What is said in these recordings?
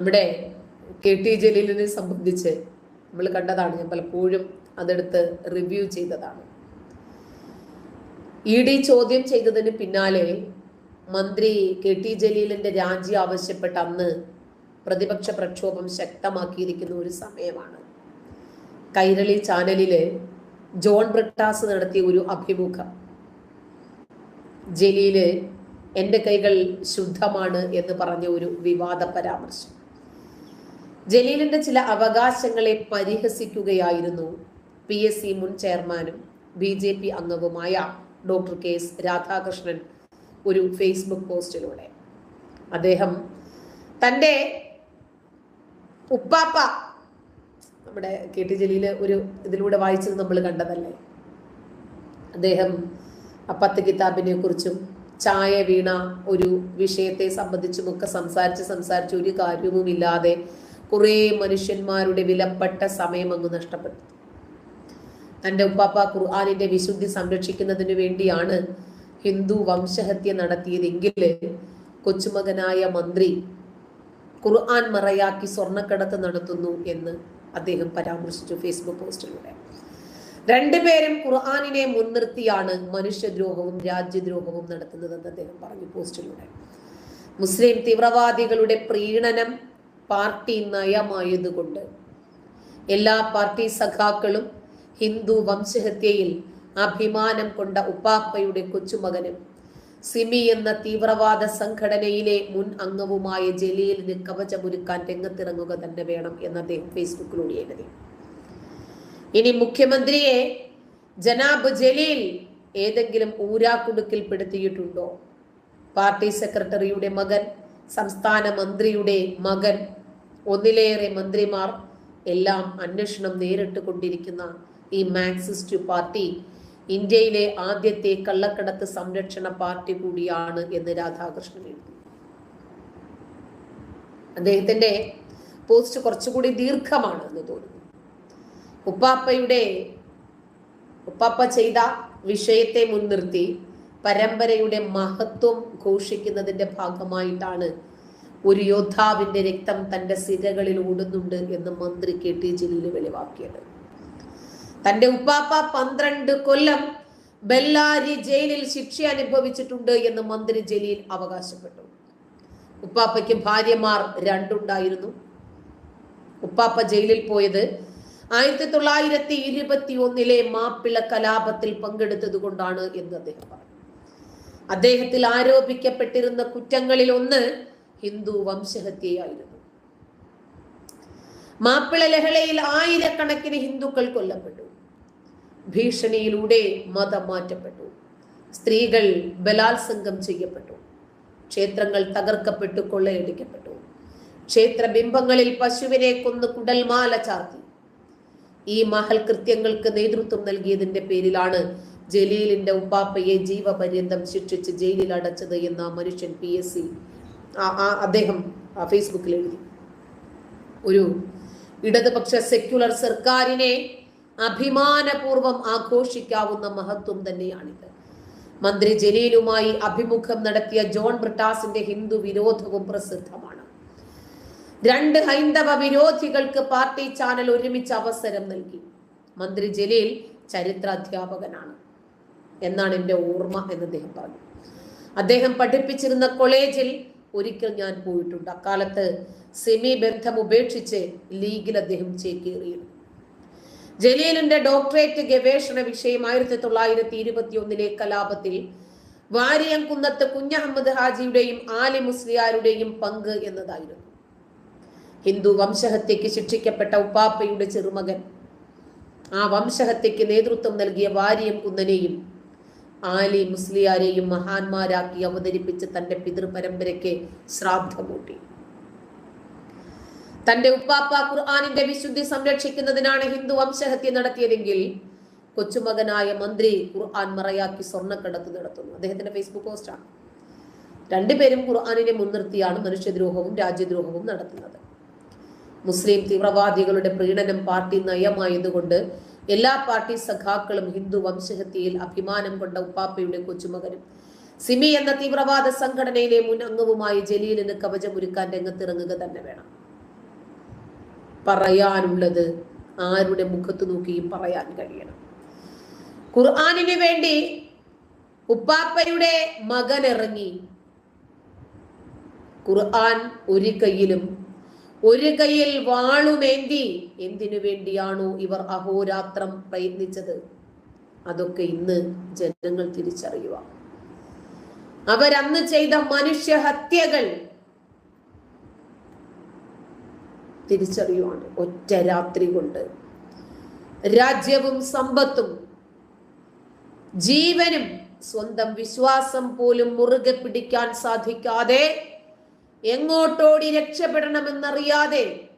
നമ്മുടെ K T ജലീലിനെ സംബന്ധിച്ച് നമ്മൾ കണ്ടതാണ് ഞാൻ പലപ്പോഴും അതെടുത്ത് റിവ്യൂ ചെയ്തതാണ്. ഇ ഡി ചോദ്യം ചെയ്തതിന് പിന്നാലെ മന്ത്രി കെ ടി ജലീലിന്റെ രാജി ആവശ്യപ്പെട്ട അന്ന് പ്രതിപക്ഷ പ്രക്ഷോഭം ശക്തമാക്കിയിരിക്കുന്ന ഒരു സമയമാണ്. കൈരളി ചാനലിൽ ജോൺ ബ്രിട്ടാസ് നടത്തിയ ഒരു അഭിമുഖം. ജലീൽ എന്റെ കൈകൾ ശുദ്ധമാണ് എന്ന് പറഞ്ഞ ഒരു വിവാദ പരാമർശം. ജലീലിന്റെ ചില അവകാശങ്ങളെ പരിഹസിക്കുകയായിരുന്നു. പി എസ് സി മുൻ ചെയർമാനും ബി ജെ പി അംഗവുമായ ഡോക്ടർ കെ എസ് രാധാകൃഷ്ണൻ ഒരു ഫേസ്ബുക്ക് പോസ്റ്റിലൂടെ. അദ്ദേഹം തന്റെ ഉപ്പാപ്പ നമ്മുടെ കെ ടി ജലീൽ ഒരു ഇതിലൂടെ വായിച്ചത് നമ്മൾ കണ്ടതല്ലേ? അദ്ദേഹം അപ്പത്ത് കിതാബിനെ കുറിച്ചും ചായ വീണ ഒരു വിഷയത്തെ സംബന്ധിച്ചുമൊക്കെ സംസാരിച്ച് സംസാരിച്ച് ഒരു കാര്യവുമില്ലാതെ കുറേ മനുഷ്യന്മാരുടെ വിലപ്പെട്ട സമയം അങ്ങ് നഷ്ടപ്പെട്ടു. തന്റെ ഉപ്പാപ്പ ഖുർആാനിന്റെ വിശുദ്ധി സംരക്ഷിക്കുന്നതിന് വേണ്ടിയാണ് ഹിന്ദു വംശഹത്യ നടത്തിയതെങ്കിൽ കൊച്ചുമകനായ മന്ത്രി ഖുർആൻ മറയാക്കി സ്വർണക്കടത്ത് നടത്തുന്നു എന്ന് അദ്ദേഹം പരാമർശിച്ചു ഫേസ്ബുക്ക് പോസ്റ്റിലൂടെ. രണ്ടുപേരും ഖുർആാനിനെ മുൻനിർത്തിയാണ് മനുഷ്യദ്രോഹവും രാജ്യദ്രോഹവും നടത്തുന്നതെന്ന് അദ്ദേഹം പറഞ്ഞു പോസ്റ്റിലൂടെ. മുസ്ലിം തീവ്രവാദികളുടെ പ്രീണനം പാർട്ടി നയമായതുകൊണ്ട് എല്ലാ പാർട്ടി സഖാക്കളും ഹിന്ദു വംശഹത്യയിൽ അഭിമാനം കൊണ്ട ഉപ്പാപ്പയുടെ കൊച്ചുമകനും സിമി എന്ന തീവ്രവാദ സംഘടനയിലെ മുൻ അംഗവുമായ ജലീലിന് കവചമൊരുക്കാൻ രംഗത്തിറങ്ങുക തന്നെ വേണം എന്ന് അദ്ദേഹം ഫേസ്ബുക്കിലൂടെ എഴുതി. ഇനി മുഖ്യമന്ത്രിയെ ജനാബ് ജലീൽ ഏതെങ്കിലും ഊരാക്കുടുക്കിൽ പെടുത്തിയിട്ടുണ്ടോ? പാർട്ടി സെക്രട്ടറിയുടെ മകൻ സംസ്ഥാന മന്ത്രിയുടെ മകൻ ഒന്നിലേറെ മന്ത്രിമാർ എല്ലാം അന്വേഷണം നേരിട്ട് കൊണ്ടിരിക്കുന്ന ഈ മാർക്സിസ്റ്റ് പാർട്ടി ഇന്ത്യയിലെ ആദ്യത്തെ കള്ളക്കടത്ത് സംരക്ഷണ പാർട്ടി കൂടിയാണ് എന്ന് രാധാകൃഷ്ണൻ എഴുതി. അദ്ദേഹത്തിന്റെ പോസ്റ്റ് കുറച്ചുകൂടി ദീർഘമാണ് എന്ന് തോന്നുന്നു. ഉപ്പാപ്പയുടെ ഉപ്പാപ്പ ചെയ്ത വിഷയത്തെ മുൻനിർത്തി പരമ്പരയുടെ മഹത്വം ഘോഷിക്കുന്നതിന്റെ ഭാഗമായിട്ടാണ് ഒരു യോദ്ധാവിന്റെ രക്തം തന്റെ സിരകളിൽ ഓടുന്നുണ്ട് എന്ന് മന്ത്രി കെ ടി ജലീൽ വെളിവാക്കിയത്. തന്റെ ഉപ്പാപ്പ പന്ത്രണ്ട് കൊല്ലം ബെല്ലാരി ജയിലിൽ ശിക്ഷ അനുഭവിച്ചിട്ടുണ്ട് എന്ന് മന്ത്രി ജലീൽ അവകാശപ്പെട്ടു. ഉപ്പാപ്പയ്ക്ക് ഭാര്യമാർ രണ്ടുണ്ടായിരുന്നു. ഉപ്പാപ്പ ജയിലിൽ പോയത് ആയിരത്തി തൊള്ളായിരത്തി ഇരുപത്തി ഒന്നിലെ മാപ്പിള കലാപത്തിൽ പങ്കെടുത്തത് കൊണ്ടാണ് എന്ന് അദ്ദേഹം പറഞ്ഞു. അദ്ദേഹത്തിൽ ആരോപിക്കപ്പെട്ടിരുന്ന കുറ്റങ്ങളിൽ ഒന്ന് ഹിന്ദു വംശഹത്യയായിരുന്നു. മാപ്പിള ലഹളയിൽ ആയിരക്കണക്കിന് ഹിന്ദുക്കൾ കൊല്ലപ്പെട്ടു. ഭീഷണിയിലൂടെ മതം മാറ്റപ്പെട്ടു. സ്ത്രീകൾ ബലാത്സംഗം ചെയ്യപ്പെട്ടു. ക്ഷേത്രങ്ങൾ തകർക്കപ്പെട്ടു കൊള്ളയടിക്കപ്പെട്ടു. ക്ഷേത്ര ബിംബങ്ങളിൽ പശുവിനെ കൊന്ന് കുടൽമാല ചാർത്തി. ഈ മഹൽ കൃത്യങ്ങൾക്ക് നേതൃത്വം നൽകിയതിന്റെ പേരിലാണ് ജലീലിന്റെ ഉപ്പാപ്പയെ ജീവപര്യന്തം ശിക്ഷിച്ച് ജയിലിൽ അടച്ചത് എന്ന മനുഷ്യൻ പി എസ് സി അദ്ദേഹം ഫേസ്ബുക്കിൽ എഴുതി. ഒരു ഇടതുപക്ഷ സെക്യുലർ സർക്കാരിനെ അഭിമാനപൂർവം ആഘോഷിക്കാവുന്ന മഹത്വം തന്നെയാണിത്. മന്ത്രി ജലീലുമായി അഭിമുഖം നടത്തിയ ജോൺ ബ്രിട്ടാസിന്റെ ഹിന്ദു വിരോധവും പ്രസിദ്ധമാണ്. രണ്ട് ഹൈന്ദവ വിരോധികൾക്ക് പാർട്ടി ചാനൽ ഒരുമിച്ച് അവസരം നൽകി. മന്ത്രി ജലീൽ ചരിത്ര അധ്യാപകനാണ് എന്നാണ് എന്റെ ഓർമ്മ എന്ന് അദ്ദേഹം പറഞ്ഞു. അദ്ദേഹം പഠിപ്പിച്ചിരുന്ന കോളേജിൽ ഒരിക്കൽ ഞാൻ പോയിട്ടുണ്ട്. അക്കാലത്ത് സെമി ബന്ധം ഉപേക്ഷിച്ച് ലീഗിൽ അദ്ദേഹം ചേക്കേറിയിരുന്നു. ജലീലിന്റെ ഡോക്ടറേറ്റ് ഗവേഷണ വിഷയം ആയിരത്തി തൊള്ളായിരത്തി ഇരുപത്തി ഒന്നിലെ കലാപത്തിൽ വാരിയംകുന്നത്ത് കുഞ്ഞഹമ്മദ് ഹാജിയുടെയും ആലി മുസ്ലിയാരുടെയും പങ്ക് എന്നതായിരുന്നു. ഹിന്ദു വംശഹത്യക്ക് ശിക്ഷിക്കപ്പെട്ട ഉപ്പാപ്പയുടെ ചെറുമകൻ ആ വംശഹത്യക്ക് നേതൃത്വം നൽകിയ വാരിയം കുന്നനെയും ആലി മുസ്ലിയാരെയും മഹാന്മാരാക്കി അവതരിപ്പിച്ച് തന്റെ പിതൃപരമ്പരയ്ക്ക് ശ്രാദ്ധമൂട്ടി. തന്റെ ഉപ്പാപ്പ ഖുർആാനിന്റെ വിശുദ്ധി സംരക്ഷിക്കുന്നതിനാണ് ഹിന്ദു വംശഹത്യ നടത്തിയതെങ്കിൽ കൊച്ചുമകനായ മന്ത്രി ഖുർആൻ മറയാക്കി സ്വർണക്കടത്ത് നടത്തുന്നു. അദ്ദേഹത്തിന്റെ ഫേസ്ബുക്ക് പോസ്റ്റാണ് രണ്ടുപേരും ഖുർആാനിനെ മുൻനിർത്തിയാണ് മനുഷ്യദ്രോഹവും രാജ്യദ്രോഹവും നടത്തുന്നത്. മുസ്ലിം തീവ്രവാദികളുടെ പ്രീണനം പാർട്ടി നയമായതുകൊണ്ട് എല്ലാ പാർട്ടി സഖാക്കളും ഹിന്ദു വംശഹത്യയിൽ അഭിമാനം കൊണ്ട ഉപ്പാപ്പയുടെ കൊച്ചുമകനും. സിമി എന്ന തീവ്രവാദ സംഘടനയിലെ മുൻ അംഗവുമായി ജലീലിന് കവചമൊരുക്കാൻ രംഗത്തിറങ്ങുക തന്നെ വേണം. പറയാനുള്ളത് ആരുടെ മുഖത്ത് നോക്കിയും പറയാൻ കഴിയണം. ഖുർആാനിന് വേണ്ടി ഉപ്പാപ്പയുടെ മകൻ ഇറങ്ങി. ഖുർആൻ ഒരു കയ്യിലും ഒരു കയ്യിൽ വാളുമേന്തി എന്തിനു വേണ്ടിയാണോ ഇവർ അഹോരാത്രം പ്രയത്നിച്ചത്? അതൊക്കെ ഇന്ന് ജനങ്ങൾ തിരിച്ചറിയുക. അവരന്ന് ചെയ്ത മനുഷ്യഹത്യകൾ തിരിച്ചറിയുവാണ് ഒറ്റ രാത്രി കൊണ്ട് രാജ്യവും സമ്പത്തും ജീവനും സ്വന്തം വിശ്വാസം പോലും മുറുകെ പിടിക്കാൻ സാധിക്കാതെ എങ്ങോട്ടോടി രക്ഷപ്പെടണമെന്നറിയാതെ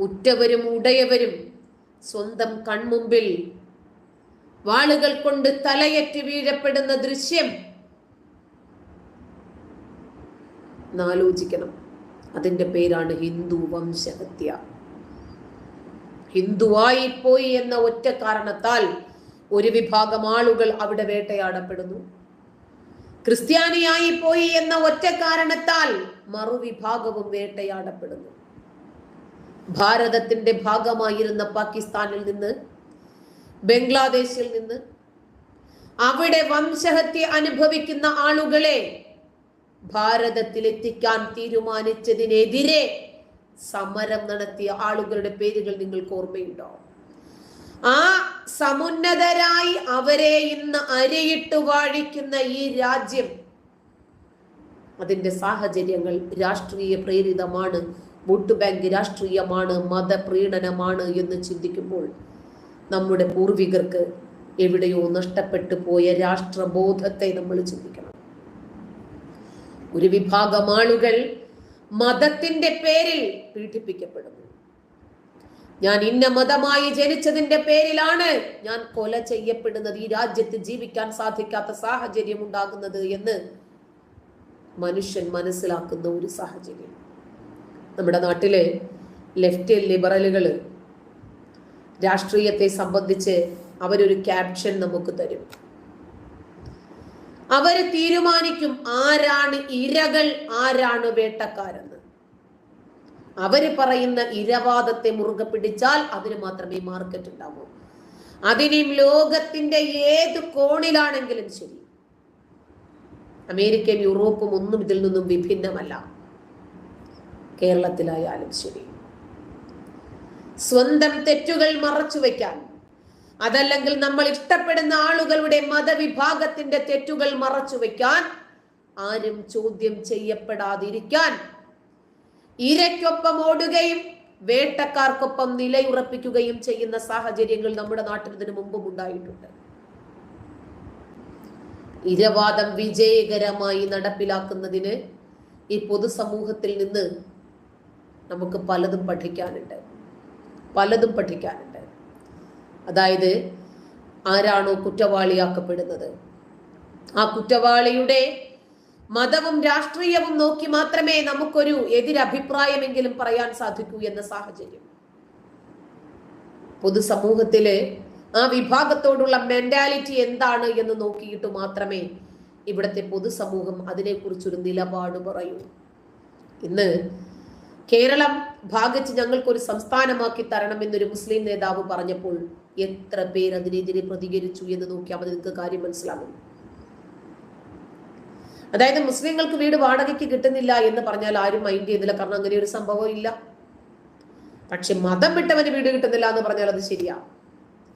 ഉറ്റവരും ഉടയവരും സ്വന്തം കൺമുമ്പിൽ വാളുകൾ കൊണ്ട് തലയറ്റ് വീഴപ്പെടുന്ന ദൃശ്യം ആലോചിക്കണം അതിന്റെ പേരാണ് ഹിന്ദു വംശഹത്യ. ഹിന്ദുവായി പോയി എന്ന ഒറ്റ കാരണത്താൽ ഒരു വിഭാഗം ആളുകൾ അവിടെ വേട്ടയാടപ്പെടുന്നു. ക്രിസ്ത്യാനിയായി പോയി എന്ന ഒറ്റ കാരണത്താൽ മറുവിഭാഗവും വേട്ടയാടപ്പെടുന്നു. ഭാരതത്തിന്റെ ഭാഗമായിരുന്ന പാകിസ്ഥാനിൽ നിന്ന് ബംഗ്ലാദേശിൽ നിന്ന് അവിടെ വംശഹത്യ അനുഭവിക്കുന്ന ആളുകളെ ഭാരതത്തിൽ എത്തിക്കാൻ തീരുമാനിച്ചതിനെതിരെ സമരം നടത്തിയ ആളുകളുടെ പേരുകൾ നിങ്ങൾക്ക് ഓർമ്മയുണ്ടോ? ആ സമുന്നതരായി അവരെ ഇന്ന് അരയിട്ട് വാഴിക്കുന്ന ഈ രാജ്യം അതിന്റെ സാഹചര്യങ്ങൾ രാഷ്ട്രീയ പ്രേരിതമാണ്. വോട്ട് ബാങ്ക് രാഷ്ട്രീയമാണ് മതപ്രീണനമാണ് എന്ന് ചിന്തിക്കുമ്പോൾ നമ്മുടെ പൂർവികർക്ക് എവിടെയോ നഷ്ടപ്പെട്ടു പോയ രാഷ്ട്രബോധത്തെ നമ്മൾ ചിന്തിക്കണം. ഒരു വിഭാഗം ആളുകൾ മതത്തിന്റെ പേരിൽ പീഡിപ്പിക്കപ്പെടുന്നു. ഞാൻ ഇന്ന മതമായി ജനിച്ചതിന്റെ പേരിലാണ് ഞാൻ കൊല ചെയ്യപ്പെടുന്നത് ഈ രാജ്യത്ത് ജീവിക്കാൻ സാധിക്കാത്ത സാഹചര്യം ഉണ്ടാകുന്നത് എന്ന് മനുഷ്യൻ മനസ്സിലാക്കുന്ന ഒരു സാഹചര്യം. നമ്മുടെ നാട്ടിലെ ലെഫ്റ്റ് ലിബറലുകൾ രാഷ്ട്രീയത്തെ സംബന്ധിച്ച് അവരൊരു ക്യാപ്ഷൻ നമുക്ക് തരും. അവർ തീരുമാനിക്കും ആരാണ് ഇരകൾ ആരാണ് വേട്ടക്കാരെന്ന്. അവർ പറയുന്ന ഇരവാദത്തെ മുറുകെ പിടിച്ചാൽ അതിന് മാത്രമേ മാർക്കറ്റ് ഉണ്ടാവൂ. അതിനും ലോകത്തിന്റെ ഏത് കോണിലാണെങ്കിലും ശരി. അമേരിക്കയും യൂറോപ്പും ഒന്നും ഇതിൽ നിന്നും വിഭിന്നമല്ല. കേരളത്തിലായാലും ശരി. സ്വന്തം തെറ്റുകൾ മറച്ചു വെക്കാൻ അതല്ലെങ്കിൽ നമ്മൾ ഇഷ്ടപ്പെടുന്ന ആളുകളുടെ മതവിഭാഗത്തിന്റെ തെറ്റുകൾ മറച്ചു വെക്കാൻ ആരും ചോദ്യം ചെയ്യപ്പെടാതിരിക്കാൻ ഇരയ്ക്കൊപ്പം ഓടുകയും വേട്ടക്കാർക്കൊപ്പം നിലയുറപ്പിക്കുകയും ചെയ്യുന്ന സാഹചര്യങ്ങൾ നമ്മുടെ നാട്ടിൽ ഇതിനു മുമ്പും ഉണ്ടായിട്ടുണ്ട്. ഇരവാദം വിജയകരമായി നടപ്പിലാക്കുന്നതിന് ഈ പൊതുസമൂഹത്തിൽ നിന്ന് നമുക്ക് പലതും പഠിക്കാനുണ്ട്. പലതും പഠിക്കാനുണ്ട്. അതായത് ആരാണോ കുറ്റവാളിയാക്കപ്പെടുന്നത്? ആ കുറ്റവാളിയുടെ മതവും രാഷ്ട്രീയവും നോക്കി മാത്രമേ നമുക്കൊരു എതിരഭിപ്രായമെങ്കിലും പറയാൻ സാധിക്കൂ എന്ന സാഹചര്യം. പൊതുസമൂഹത്തിൽ ആ വിഭാഗത്തോടുള്ള മെന്റാലിറ്റി എന്താണ് എന്ന് നോക്കിയിട്ട് മാത്രമേ ഇവിടുത്തെ പൊതുസമൂഹം അതിനെക്കുറിച്ചൊരു നിലപാട് പറയൂ. ഇന്ന് കേരളം ഭാഗിച്ച് ഞങ്ങൾക്കൊരു സംസ്ഥാനമാക്കി തരണമെന്നൊരു മുസ്ലിം നേതാവ് പറഞ്ഞപ്പോൾ എത്ര പേർ അതിനെതിരെ പ്രതികരിച്ചു എന്ന് നോക്കിയാൽ നിങ്ങൾക്ക് കാര്യം മനസ്സിലാകും. അതായത് മുസ്ലിങ്ങൾക്ക് വീട് വാടകയ്ക്ക് കിട്ടുന്നില്ല എന്ന് പറഞ്ഞാൽ ആരും മൈൻഡ് ചെയ്യുന്നില്ല. കാരണം അങ്ങനെ ഒരു സംഭവം ഇല്ല. പക്ഷെ മതം വിട്ടവന് വീട് കിട്ടുന്നില്ല എന്ന് പറഞ്ഞാൽ അത് ശരിയാ.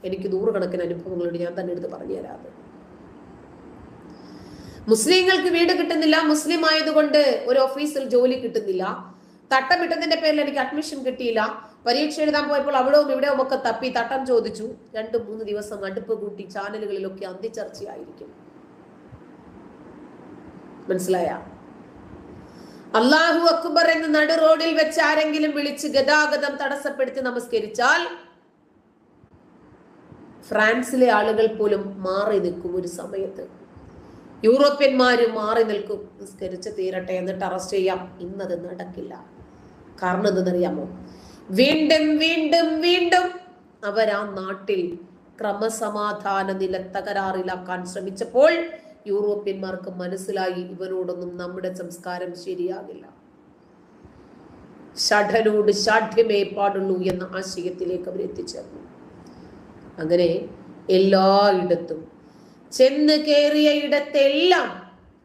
എനിക്ക് നൂറുകണക്കിന് അനുഭവങ്ങളുണ്ട് ഞാൻ തന്നെ എടുത്ത് പറഞ്ഞു തരാത് മുസ്ലിങ്ങൾക്ക് വീട് കിട്ടുന്നില്ല. മുസ്ലിം ആയതുകൊണ്ട് ഒരു ഓഫീസിൽ ജോലി കിട്ടുന്നില്ല. തട്ടമിട്ടതിന്റെ പേരിൽ എനിക്ക് അഡ്മിഷൻ കിട്ടിയില്ല. പരീക്ഷ എഴുതാൻ പോയപ്പോൾ അവിടവും ഇവിടെയും ഒക്കെ തപ്പി തട്ടം ചോദിച്ചു. രണ്ട് മൂന്ന് ദിവസം അടുപ്പ് കൂട്ടി ചാനലുകളിലൊക്കെ അന്തിച്ചർച്ചയായിരിക്കും മനസ്സിലായ? അള്ളാഹു അക്ബർ എന്ന് നടു റോഡിൽ വെച്ച് ആരെങ്കിലും വിളിച്ച് ഗതാഗതം തടസ്സപ്പെടുത്തി നമസ്കരിച്ചാൽ ഫ്രാൻസിലെ ആളുകൾ പോലും മാറി നിൽക്കും ഒരു സമയത്ത്. യൂറോപ്യന്മാര് മാറി നിൽക്കും. നിസ്കരിച്ച് തീരട്ടെ എന്നിട്ട് അറസ്റ്റ് ചെയ്യാം. ഇന്നത് നടക്കില്ല. കാരണം എന്തെന്നറിയാമോ? വീണ്ടും വീണ്ടും വീണ്ടും അവർ ആ നാട്ടിൽ ക്രമസമാധാന നില തകരാറിലാക്കാൻ ശ്രമിച്ചപ്പോൾ യൂറോപ്യന്മാർക്ക് മനസ്സിലായി ഇവരോടൊന്നും നമ്മുടെ സംസ്കാരം ശരിയാകില്ല. ഷഠനോട് ഷാഠ്യമേ പാടുള്ളൂ എന്ന ആശയത്തിലേക്ക് അവർ എത്തിച്ചേർന്നു. അങ്ങനെ എല്ലായിടത്തും ചെന്ന് കയറിയ ഇടത്തെല്ലാം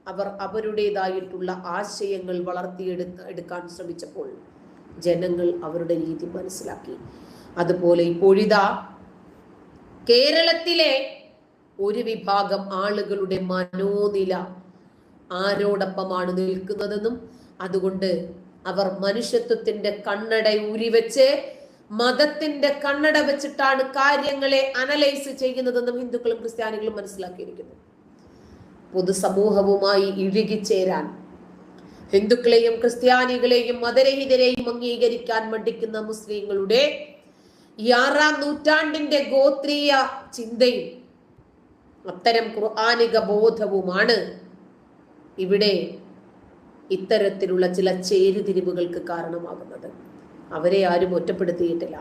അവർ അവരുടേതായിട്ടുള്ള ആശയങ്ങൾ വളർത്തിയെടുത്ത് എടുക്കാൻ ശ്രമിച്ചപ്പോൾ ജനങ്ങൾ അവരുടെ രീതി മനസ്സിലാക്കി. അതുപോലെ ഇപ്പോഴിതാ കേരളത്തിലെ ഒരു വിഭാഗം ആളുകളുടെ മനോനില ആരോടൊപ്പമാണ് നിൽക്കുന്നതെന്നും അതുകൊണ്ട് അവർ മനുഷ്യത്വത്തിന്റെ കണ്ണട ഉരിവെച്ച് മതത്തിന്റെ കണ്ണട വെച്ചിട്ടാണ് കാര്യങ്ങളെ അനലൈസ് ചെയ്യുന്നതെന്നും ഹിന്ദുക്കളും ക്രിസ്ത്യാനികളും മനസ്സിലാക്കിയിരിക്കുന്നു. പൊതുസമൂഹവുമായി ഇഴുകിച്ചേരാൻ ഹിന്ദുക്കളെയും ക്രിസ്ത്യാനികളെയും മതരഹിതരെയും അംഗീകരിക്കാൻ മടിക്കുന്ന മുസ്ലിങ്ങളുടെ ഈ ആറാം നൂറ്റാണ്ടിന്റെ ഗോത്രീയ ചിന്തയും അത്തരം ഖുർആാനിക ബോധവുമാണ് ഇവിടെ ഇത്തരത്തിലുള്ള ചില ചേരുതിരിവുകൾക്ക് കാരണമാകുന്നത്. അവരെ ആരും ഒറ്റപ്പെടുത്തിയിട്ടില്ല.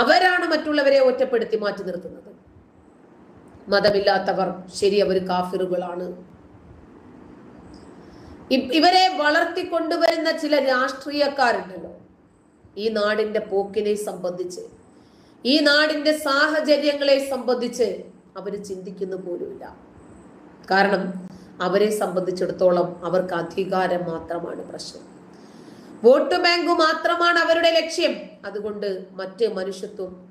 അവരാണ് മറ്റുള്ളവരെ ഒറ്റപ്പെടുത്തി മാറ്റി നിർത്തുന്നത്. മതമില്ലാത്തവർ ശരി അവർ കാഫിറുകളാണ്. ഇവരെ വളർത്തിക്കൊണ്ടുവരുന്ന ചില രാഷ്ട്രീയക്കാരുണ്ടല്ലോ. ഈ നാടിന്റെ പോക്കിനെ സംബന്ധിച്ച് ഈ നാടിന്റെ സാഹചര്യങ്ങളെ സംബന്ധിച്ച് അവർ ചിന്തിക്കുന്ന പോലുമില്ല. കാരണം അവരെ സംബന്ധിച്ചിടത്തോളം അവർക്ക് അധികാരം മാത്രമാണ് പ്രശ്നം. വോട്ട് ബാങ്ക് മാത്രമാണ് അവരുടെ ലക്ഷ്യം. അതുകൊണ്ട് മറ്റ് മനുഷ്യത്വം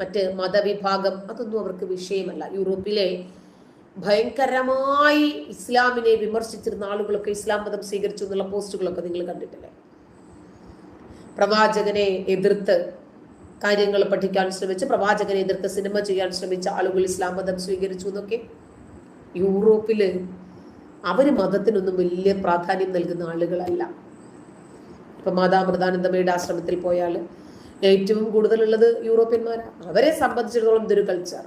മറ്റ് മതവിഭാഗം അതൊന്നും അവർക്ക് വിഷയമല്ല. യൂറോപ്പിലെ ഭയങ്കരമായി ഇസ്ലാമിനെ വിമർശിച്ചിരുന്ന ആളുകളൊക്കെ ഇസ്ലാം മതം സ്വീകരിച്ചു എന്നുള്ള പോസ്റ്റുകളൊക്കെ നിങ്ങൾ കണ്ടിട്ടില്ലേ? പ്രവാചകനെ എതിർത്ത് കാര്യങ്ങൾ പഠിക്കാൻ ശ്രമിച്ച് പ്രവാചകനെ എതിർത്ത് സിനിമ ചെയ്യാൻ ശ്രമിച്ച ആളുകൾ ഇസ്ലാം മതം സ്വീകരിച്ചു എന്നൊക്കെ. യൂറോപ്പിൽ അവർ മതത്തിനൊന്നും വലിയ പ്രാധാന്യം നൽകുന്ന ആളുകളല്ല. ഇപ്പൊ മാതാമൃതാനന്ദമയുടെ ആശ്രമത്തിൽ പോയാൽ ഏറ്റവും കൂടുതലുള്ളത് യൂറോപ്യന്മാരാണ് അവരെ സംബന്ധിച്ചിടത്തോളം ഇതൊരു കൾച്ചർ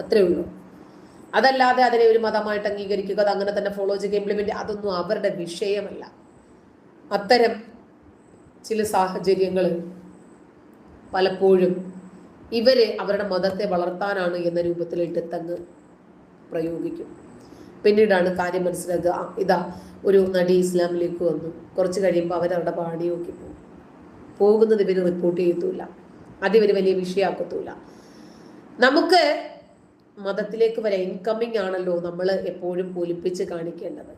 അത്രേ ഉള്ളൂ. അതല്ലാതെ അതിനെ ഒരു മതമായിട്ട് അംഗീകരിക്കുക അത് അങ്ങനെ തന്നെ ഫോളോ ചെയ്യുക ഇംപ്ലിമെന്റ് അതൊന്നും അവരുടെ വിഷയമല്ല. അത്തരം ചില സാഹചര്യങ്ങൾ പലപ്പോഴും ഇവർ അവരുടെ മതത്തെ വളർത്താനാണ് എന്ന രൂപത്തിൽ ഇട്ടത്തങ്ങ് പ്രയോഗിക്കും. പിന്നീടാണ് കാര്യം മനസ്സിലാക്കുക. ഇതാ ഒരു നടി ഇസ്ലാമിലേക്ക് വന്നു. കുറച്ച് കഴിയുമ്പോൾ അവരവരുടെ പാടി നോക്കി പോകും. പോകുന്നത് ഇവർ റിപ്പോർട്ട് ചെയ്യത്തൂല അത് ഇവർ വലിയ വിഷയമാക്കത്തൂല നമുക്ക് മതത്തിലേക്ക് വരെ ഇൻകമ്മിങ് ആണല്ലോ നമ്മൾ എപ്പോഴും പൊലിപ്പിച്ച് കാണിക്കേണ്ടത്.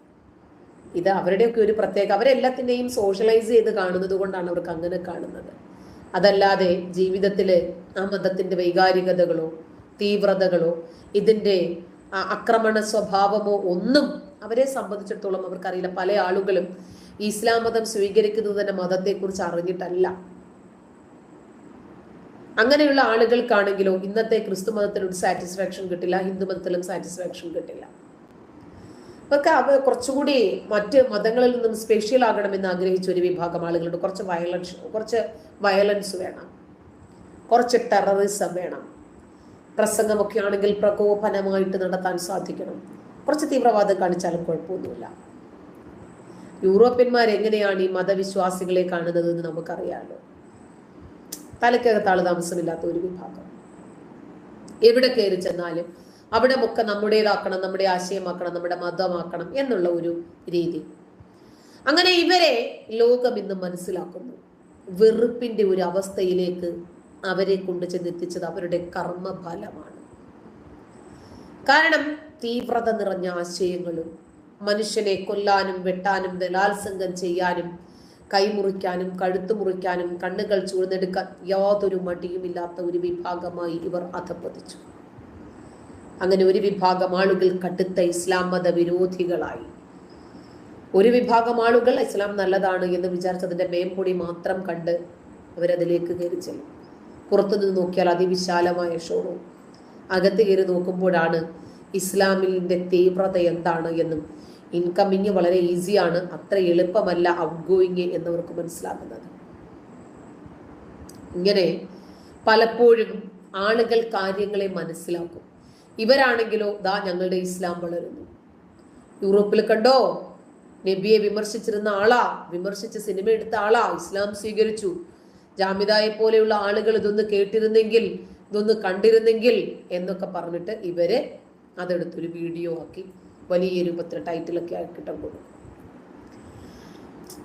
ഇത് അവരുടെയൊക്കെ ഒരു പ്രത്യേക അവരെല്ലാത്തിനെയും സോഷ്യലൈസ് ചെയ്ത് കാണുന്നത് കൊണ്ടാണ് അവർക്ക് അങ്ങനെ കാണുന്നത്. അതല്ലാതെ ജീവിതത്തിലെ ആ മതത്തിന്റെ വൈകാരികതകളോ തീവ്രതകളോ ഇതിന്റെ ആക്രമണ സ്വഭാവമോ ഒന്നും അവരെ സംബന്ധിച്ചിടത്തോളം അവർക്കറിയില്ല. പല ആളുകളും ഇസ്ലാം മതം സ്വീകരിക്കുന്നത് തന്നെ മതത്തെക്കുറിച്ച് അറിഞ്ഞിട്ടല്ല. അങ്ങനെയുള്ള ആളുകൾക്കാണെങ്കിലോ ഇന്നത്തെ ക്രിസ്തു മതത്തിലൊരു സാറ്റിസ്ഫാക്ഷൻ കിട്ടില്ല ഹിന്ദു മതത്തിലും സാറ്റിസ്ഫാക്ഷൻ കിട്ടില്ല. അതൊക്കെ അവ കുറച്ചുകൂടി മറ്റ് മതങ്ങളിൽ നിന്നും സ്പെഷ്യൽ ആകണമെന്ന് ആഗ്രഹിച്ച ഒരു വിഭാഗം ആളുകളുണ്ട്. കുറച്ച് വയലൻസ് കുറച്ച് വയലൻസ് വേണം. കുറച്ച് ടെററിസം വേണം. പ്രസംഗമൊക്കെ ആണെങ്കിൽ പ്രകോപനമായിട്ട് നടത്താൻ സാധിക്കണം. കുറച്ച് തീവ്രവാദം കാണിച്ചാലും കുഴപ്പമൊന്നുമില്ല. യൂറോപ്യന്മാർ എങ്ങനെയാണ് ഈ മതവിശ്വാസികളെ കാണുന്നത് എന്ന് നമുക്കറിയാമല്ലോ തലക്കകത്താൾ താമസമില്ലാത്ത ഒരു വിഭാഗം. എവിടെ കയറി ചെന്നാലും അവിടെ ഒക്കെ നമ്മുടേതാക്കണം നമ്മുടെ ആശയമാക്കണം നമ്മുടെ മതമാക്കണം എന്നുള്ള ഒരു രീതി. അങ്ങനെ ഇവരെ ലോകം ഇന്ന് മനസ്സിലാക്കുന്നു. വെറുപ്പിന്റെ ഒരു അവസ്ഥയിലേക്ക് അവരെ കൊണ്ട് ചെന്നെത്തിച്ചത് അവരുടെ കർമ്മഫലമാണ്. കാരണം തീവ്രത നിറഞ്ഞ ആശയങ്ങളും മനുഷ്യനെ കൊല്ലാനും വെട്ടാനും ബലാത്സംഗം ചെയ്യാനും കൈമുറിക്കാനും കഴുത്തു മുറിക്കാനും കണ്ണുകൾ ചൂഴ്ന്നെടുക്കാൻ യാതൊരു മടിയുമില്ലാത്ത ഒരു വിഭാഗമായി ഇവർ അധപ്പതിച്ചു അങ്ങനെ ഒരു വിഭാഗം ആളുകൾ കടുത്ത ഇസ്ലാം മത വിരോധികളായി. ഒരു വിഭാഗം ആളുകൾ ഇസ്ലാം നല്ലതാണ് എന്ന് വിചാരിച്ചതിന്റെ മേമ്പൊടി മാത്രം കണ്ട് അവരതിലേക്ക് കയറി ചെല്ലും. പുറത്തുനിന്ന് നോക്കിയാൽ അതിവിശാലമായ ഷോറൂം. അകത്ത് കയറി നോക്കുമ്പോഴാണ് ഇസ്ലാമിന്റെ തീവ്രത എന്താണ് എന്നും ഇൻകമ്മിങ് വളരെ ഈസിയാണ് അത്ര എളുപ്പമല്ല ഔട്ട് ഗോയിങ് എന്നവർക്ക് മനസ്സിലാകുന്നത്. ഇങ്ങനെ പലപ്പോഴും ആളുകൾ കാര്യങ്ങളെ മനസ്സിലാക്കും. ഇവരാണെങ്കിലോ ദാ ഞങ്ങളുടെ ഇസ്ലാം വളരുന്നു. യൂറോപ്പിൽ കണ്ടോ? നബിയെ വിമർശിച്ചിരുന്ന ആളാ വിമർശിച്ച് സിനിമ എടുത്ത ആളാ ഇസ്ലാം സ്വീകരിച്ചു. ജാമിദായെ പോലെയുള്ള ആളുകൾ ഇതൊന്ന് കേട്ടിരുന്നെങ്കിൽ ഇതൊന്ന് കണ്ടിരുന്നെങ്കിൽ എന്നൊക്കെ പറഞ്ഞിട്ട് ഇവർ അതെടുത്തൊരു വീഡിയോ ആക്കി വലിയ രൂപത്തിൽ ടൈറ്റിലൊക്കെ ആക്കിയിട്ട് കൊടുക്കും.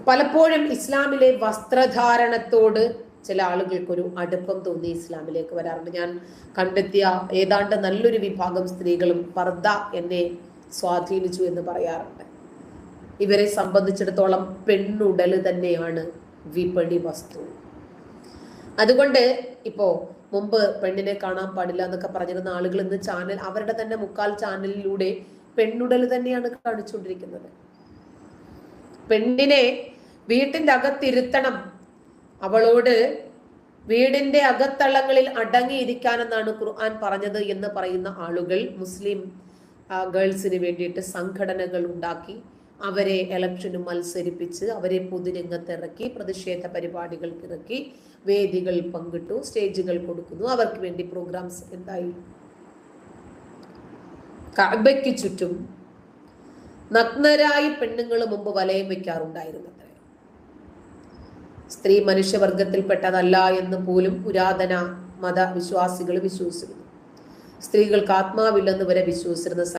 പലപ്പോഴും ഇസ്ലാമിലെ വസ്ത്രധാരണത്തോട് ചില ആളുകൾക്കൊരു അടുപ്പം തോന്നി ഇസ്ലാമിലേക്ക് വരാറുണ്ട്. ഞാൻ കണ്ടെത്തിയ ഏതാണ്ട് നല്ലൊരു വിഭാഗം സ്ത്രീകളും പർദ്ദ എന്നെ സ്വാധീനിച്ചു എന്ന് പറയാറുണ്ട്. ഇവരെ സംബന്ധിച്ചിടത്തോളം പെണ്ണുടൽ തന്നെയാണ് വിപണി വസ്തു. അതുകൊണ്ട് ഇപ്പോ മുമ്പ് പെണ്ണിനെ കാണാൻ പാടില്ല എന്നൊക്കെ പറഞ്ഞിരുന്ന ആളുകൾ ഇന്ന് ചാനൽ അവരുടെ തന്നെ മുക്കാൽ ചാനലിലൂടെ പെണ്ണുടൽ തന്നെയാണ് കാണിച്ചുകൊണ്ടിരിക്കുന്നത്. പെണ്ണിനെ വീട്ടിന്റെ അകത്തിരുത്തണം അവളോട് വീടിന്റെ അകത്തളങ്ങളിൽ അടങ്ങിയിരിക്കാനെന്നാണ് ഖുർആൻ പറഞ്ഞത് എന്ന് പറയുന്ന ആളുകൾ മുസ്ലിം ഗേൾസിന് വേണ്ടിയിട്ട് സംഘടനകൾ ഉണ്ടാക്കി അവരെ ഇലക്ഷന് മത്സരിപ്പിച്ച് അവരെ പൊതുരംഗത്തിറക്കി പ്രതിഷേധ പരിപാടികൾക്ക് ഇറക്കി വേദികൾ പങ്കിട്ടു സ്റ്റേജുകൾ കൊടുക്കുന്നു. അവർക്ക് വേണ്ടി പ്രോഗ്രാംസ് എന്തായി? കഅബയ്ക്ക് ചുറ്റും നഗ്നരായി പെണ്ണുങ്ങൾ മുമ്പ് വലയം വെക്കാറുണ്ടായിരുന്നത്രേ സ്ത്രീ മനുഷ്യവർഗത്തിൽപ്പെട്ടതല്ല എന്ന് പോലും പുരാതന മതവിശ്വാസികൾ വിശ്വസിക്കുന്നു സ്ത്രീകൾക്ക് ആത്മാവില്ലെന്ന് വരെ വിശ്വസിച്ചിരുന്ന